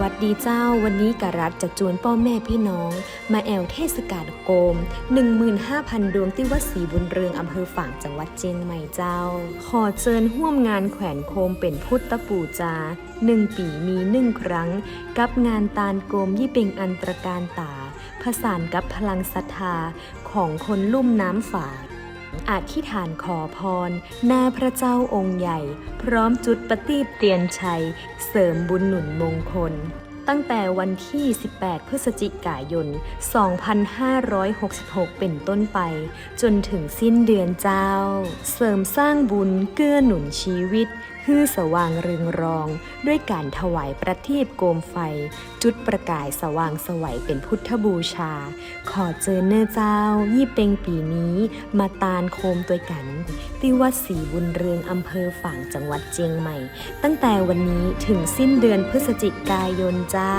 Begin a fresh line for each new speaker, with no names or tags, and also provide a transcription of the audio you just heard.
วัสดีเจ้าวันนี้กะรัฐจะจวนป้อแม่พี่น้อง มาแอวเทศกาลโกม 15,000 ดวงที่วัดศรีบุญเรืองอำเภอฝางจังหวัดเจียงใหม่เจ้า ขอเชิญห่วมงานแขวนโคมเป็นพุทธปูจาหนึ่งปีมีหนึ่งครั้ง กับงานตาลโกมยี่เป็งอันตรการตา ผสานกับพลังศรัทธาของคนลุ่มน้ำฝาง อธิษฐานขอพรหน้าพระเจ้าองค์ใหญ่ พร้อมจุดประทีปเตียนชัย เสริมบุญหนุนมงคล ตั้งแต่วันที่ 18 พฤศจิกายน 2566 เป็นต้นไป จนถึงสิ้นเดือนเจ้า เสริมสร้างบุญเกื้อหนุนชีวิต ฮือสว่างเรืองรอง ด้วยการถวายประทีปโกมไฟ จุดประกายสว่างสวัยเป็นพุทธบูชา ขอเจอเนื้อเจ้า ยี่เป็งปีนี้ มาตาลโคมตัวกัน ที่วัดศรีบุญเรืองอำเภอฝางจังหวัดเจียงใหม่ ตั้งแต่วันนี้ถึงสิ้นเดือนพฤศจิกายนเจ้า